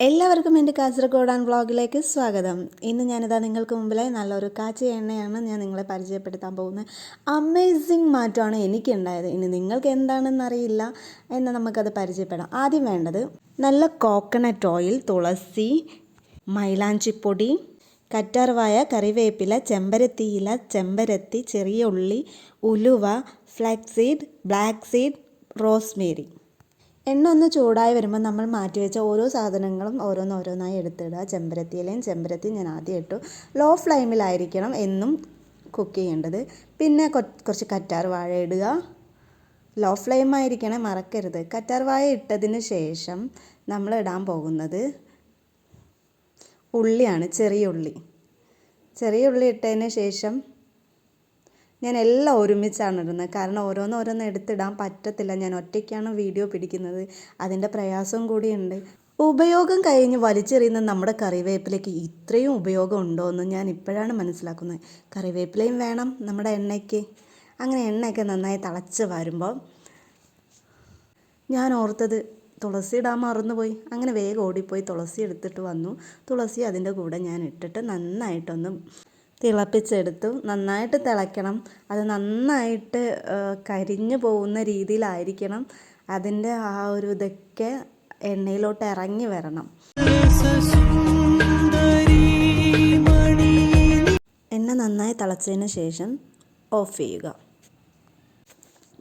എല്ലാവർക്കും എന്റെ കാസർഗോഡാൻ വ്ളോഗിലേക്ക് സ്വാഗതം. ഇന്ന് ഞാനിതാ നിങ്ങൾക്ക് മുമ്പിലെ നല്ലൊരു കാച്ചി എണ്ണയാണ് ഞാൻ നിങ്ങളെ പരിചയപ്പെടുത്താൻ പോകുന്നത്. അമേസിങ് മാറ്റമാണ് എനിക്കുണ്ടായത്. ഇനി നിങ്ങൾക്ക് എന്താണെന്ന് അറിയില്ല എന്ന് നമുക്കത് പരിചയപ്പെടാം. ആദ്യം വേണ്ടത് നല്ല കോക്കനട്ട് ഓയിൽ തുളസി മൈലാഞ്ചിപ്പൊടി കറ്റാർവായ കറിവേപ്പില ചെമ്പരത്തിയില ചെമ്പരത്തി ചെറിയ ഉള്ളി ഉലുവ ഫ്ലാക്സീഡ് ബ്ലാക്ക് സീഡ് റോസ്മേരി എണ്ണ ഒന്ന് ചൂടായി വരുമ്പോൾ നമ്മൾ മാറ്റി വെച്ച ഓരോ സാധനങ്ങളും ഓരോന്നോരോന്നായി എടുത്തിടുക. ചെമ്പരത്തി ഇലയും ചെമ്പരത്തി ഞാൻ ആദ്യം ഇട്ടു. ലോ ഫ്ലെയിമിലായിരിക്കണം എന്നും കുക്ക് ചെയ്യേണ്ടത്. പിന്നെ കുറച്ച് കറ്റാർ വാഴ ഇടുക. ലോ ഫ്ലെയിം ആയിരിക്കണേ മറക്കരുത്. കറ്റാർ വാഴ ഇട്ടതിന് ശേഷം നമ്മൾ ഇടാൻ പോകുന്നത് ഉള്ളിയാണ് ചെറിയ ഉള്ളി. ചെറിയ ഉള്ളി ഇട്ടതിന് ശേഷം ഞാൻ എല്ലാം ഒരുമിച്ചാണ് ഇടുന്നത് കാരണം ഓരോന്ന് ഓരോന്ന് എടുത്തിടാൻ പറ്റത്തില്ല. ഞാൻ ഒറ്റയ്ക്കാണ് വീഡിയോ പിടിക്കുന്നത്. അതിന്റെ പ്രയാസവും കൂടിയുണ്ട്. ഉപയോഗം കഴിഞ്ഞ് വലിച്ചെറിയുന്ന നമ്മുടെ കറിവേപ്പിലയ്ക്ക് ഇത്രയും ഉപയോഗം ഉണ്ടോ എന്ന് ഞാൻ ഇപ്പോഴാണ് മനസ്സിലാക്കുന്നത്. കറിവേപ്പിലയും വേണം നമ്മുടെ എണ്ണയ്ക്ക്. അങ്ങനെ എണ്ണയൊക്കെ നന്നായി തിളച്ച് വരുമ്പോൾ ഞാൻ ഓർത്തത് തുളസി ഇടാൻ മറന്നുപോയി. അങ്ങനെ വേഗം ഓടിപ്പോയി തുളസി എടുത്തിട്ട് വന്നു. തുളസി അതിന്റെ കൂടെ ഞാൻ ഇട്ടിട്ട് നന്നായിട്ടൊന്ന് തിളപ്പിച്ചെടുത്തു നന്നായിട്ട് തിളയ്ക്കണം. അത് നന്നായിട്ട് കരിഞ്ഞു പോകുന്ന രീതിയിലായിരിക്കണം അതിന്റെ ആ ഒരു ഇതൊക്കെ എണ്ണയിലോട്ട് ഇറങ്ങി വരണം. എണ്ണ നന്നായി തിളച്ചതിന് ശേഷം ഓഫ് ചെയ്യുക.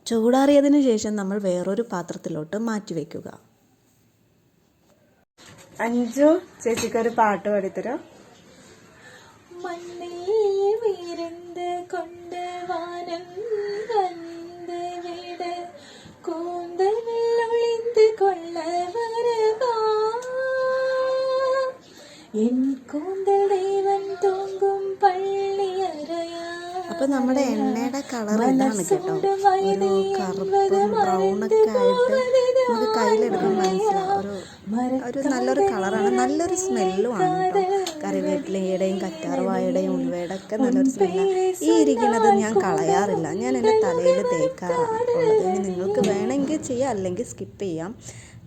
ചൂടാറിയതിന് ശേഷം നമ്മൾ വേറൊരു പാത്രത്തിലോട്ട് മാറ്റി വയ്ക്കുക അഞ്ചു ചേച്ചിക്കൊരു പാട്ട് പാടിത്തരോ. മണ്ണിൽ விருந்து கொண்டு வானம் வந்து விட கூந்தலில் ஒளிந்து கொள்ள வருவா என் கூந்தல் தேவன் தூங்கும் பள்ளி அறையா അപ്പൊ നമ്മുടെ എണ്ണയുടെ കളർ ഇതാണ് കേട്ടോ ഒരു കറുപ്പും ബ്രൗൺ ഒക്കെ ആയിട്ട് നമുക്ക് കയ്യിലെടുക്കാൻ മനസ്സിലാവും ഒരു ഒരു നല്ലൊരു കളറാണ് നല്ലൊരു സ്മെല്ലും ആണ് കേട്ടോ കറിവേപ്പിലയുടെയും കറ്റാർവാഴയുടെയും ഉലുവയുടെ ഒക്കെ നല്ലൊരു സ്മെല്ലാണ്. ഈ ഇരിക്കുന്നത് ഞാൻ കളയാറില്ല. ഞാൻ എന്റെ തലയിൽ തേക്കാറാണ് ഉള്ളത്. ഇനി നിങ്ങൾക്ക് വേണമെങ്കിൽ ചെയ്യാം അല്ലെങ്കിൽ സ്കിപ്പ് ചെയ്യാം.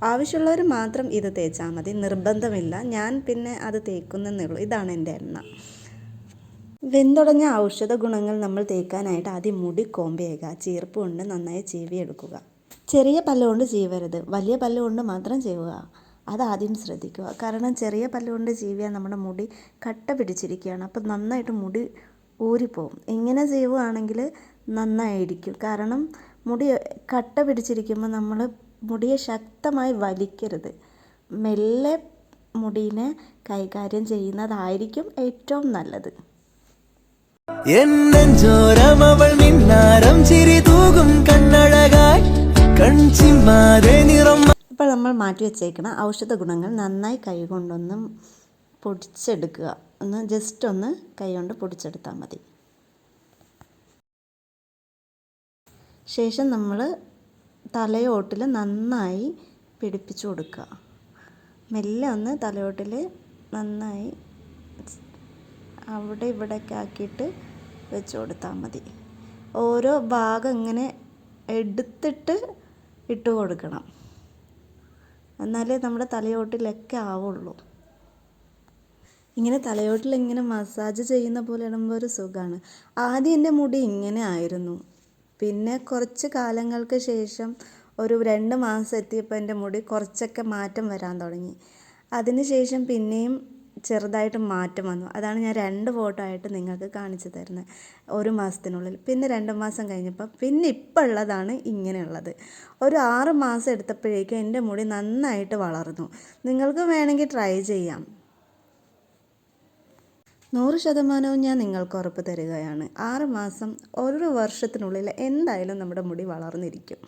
ആവശ്യമുള്ളവർ മാത്രം ഇത് തേച്ചാൽ മതി. നിർബന്ധമില്ല. ഞാൻ പിന്നെ അത് തേക്കുന്നേ ഉള്ളൂ. ഇതാണ് എന്റെ എണ്ണ. വെന്തുടഞ്ഞ ഔഷധ ഗുണങ്ങൾ നമ്മൾ തേക്കാനായിട്ട് ആദ്യം മുടി കോമ്പയേക ചീർപ്പ് കൊണ്ട് നന്നായി ചീവിയെടുക്കുക. ചെറിയ പല്ലുകൊണ്ട് ചീവരുത്. വലിയ പല്ലുകൊണ്ട് മാത്രം ചെയ്യുക അതാദ്യം ശ്രദ്ധിക്കുക. കാരണം ചെറിയ പല്ലുകൊണ്ട് ചീവിയാൽ നമ്മുടെ മുടി കട്ട പിടിച്ചിരിക്കുകയാണ്. അപ്പം നന്നായിട്ട് മുടി ഊരിപ്പോവും. ഇങ്ങനെ ചെയ്യുകയാണെങ്കിൽ നന്നായിരിക്കും. കാരണം മുടി കട്ട പിടിച്ചിരിക്കുമ്പോൾ നമ്മൾ മുടിയെ ശക്തമായി വലിക്കരുത്. മെല്ലെ മുടീനെ കൈകാര്യം ചെയ്യുന്നതായിരിക്കും ഏറ്റവും നല്ലത്. എന്നഞ്ചോരം അവൾ മിന്നാരം ചിരി തൂകും നിറം നമ്മൾ മാറ്റി വെച്ചേക്കുന്ന ഔഷധ ഗുണങ്ങൾ നന്നായി കൈ കൊണ്ടൊന്ന് പൊടിച്ചെടുക്കുക. ഒന്ന് ജസ്റ്റ് ഒന്ന് കൈകൊണ്ട് പൊടിച്ചെടുത്താൽ മതി. ശേഷം നമ്മൾ തലയോട്ടിൽ നന്നായി പിടിപ്പിച്ചു കൊടുക്കുക. മെല്ലെ ഒന്ന് തലയോട്ടിൽ നന്നായി അവിടെ ഇവിടെയൊക്കെ ആക്കിയിട്ട് വെച്ച് കൊടുത്താൽ മതി. ഓരോ ഭാഗം ഇങ്ങനെ എടുത്തിട്ട് ഇട്ട് കൊടുക്കണം. എന്നാലേ നമ്മുടെ തലയോട്ടിലൊക്കെ ആവുള്ളൂ. ഇങ്ങനെ തലയോട്ടിൽ ഇങ്ങനെ മസാജ് ചെയ്യുന്ന പോലെ ഇടുമ്പോൾ ഒരു സുഖമാണ് ആദ്യം എന്റെ മുടി ഇങ്ങനെ ആയിരുന്നു. പിന്നെ കുറച്ച് കാലങ്ങൾക്ക് ശേഷം ഒരു രണ്ട് മാസം എത്തിയപ്പോൾ എന്റെ മുടി കുറച്ചൊക്കെ മാറ്റം വരാൻ തുടങ്ങി. അതിനുശേഷം പിന്നെയും ചെറുതായിട്ട് മാറ്റം വന്നു. അതാണ് ഞാൻ രണ്ട് ഫോട്ടോ ആയിട്ട് നിങ്ങൾക്ക് കാണിച്ചു തരുന്നത്. ഒരു മാസത്തിനുള്ളിൽ. പിന്നെ രണ്ട് മാസം കഴിഞ്ഞപ്പോൾ പിന്നെ ഇപ്പം ഉള്ളതാണ് ഇങ്ങനെയുള്ളത്. ഒരു ആറ് മാസം എടുത്തപ്പോഴേക്കും എന്റെ മുടി നന്നായിട്ട് വളർന്നു. നിങ്ങൾക്ക് വേണമെങ്കിൽ ട്രൈ ചെയ്യാം. നൂറ് ശതമാനവും ഞാൻ നിങ്ങൾക്ക് ഉറപ്പ് തരികയാണ്. ആറ് മാസം ഒരു വർഷത്തിനുള്ളിൽ എന്തായാലും നമ്മുടെ മുടി വളർന്നിരിക്കും.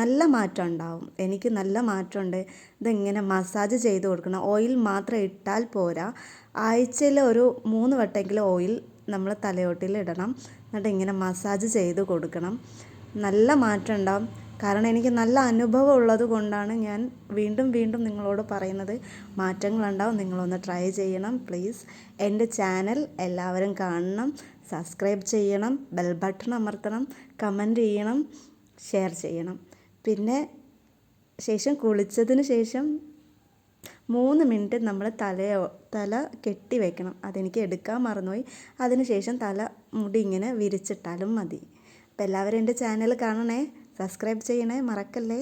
നല്ല മാറ്റം ഉണ്ടാവും. എനിക്ക് നല്ല മാറ്റമുണ്ട്. ഇതിങ്ങനെ മസാജ് ചെയ്ത് കൊടുക്കണം? ഓയിൽ മാത്രം ഇട്ടാൽ പോരാ. ആഴ്ചയിൽ ഒരു മൂന്ന് വട്ടെങ്കിലും ഓയിൽ നമ്മൾ തലയോട്ടിൽ ഇടണം എന്നിട്ട് ഇങ്ങനെ മസാജ് ചെയ്ത് കൊടുക്കണം. നല്ല മാറ്റം ഉണ്ടാവും. കാരണം എനിക്ക് നല്ല അനുഭവം ഉള്ളത് കൊണ്ടാണ് ഞാൻ വീണ്ടും വീണ്ടും നിങ്ങളോട് പറയുന്നത്. മാറ്റങ്ങളുണ്ടാവും. നിങ്ങളൊന്ന് ട്രൈ ചെയ്യണം പ്ലീസ് എന്റെ ചാനൽ എല്ലാവരും കാണണം. സബ്സ്ക്രൈബ് ചെയ്യണം. ബെൽ ബട്ടൺ അമർത്തണം. കമന്റ് ചെയ്യണം. ഷെയർ ചെയ്യണം. പിന്നെ ശേഷം കുളിച്ചതിന് ശേഷം മൂന്ന് മിനിറ്റ് നമ്മൾ തലയോ തല കെട്ടി വെക്കണം. അതെനിക്ക് എടുക്കാൻ മറന്നുപോയി. അതിനുശേഷം തല മുടി ഇങ്ങനെ വിരിച്ചിട്ടാലും മതി. അപ്പോൾ എല്ലാവരും എന്റെ ചാനൽ കാണണേ. സബ്സ്ക്രൈബ് ചെയ്യണേ മറക്കല്ലേ?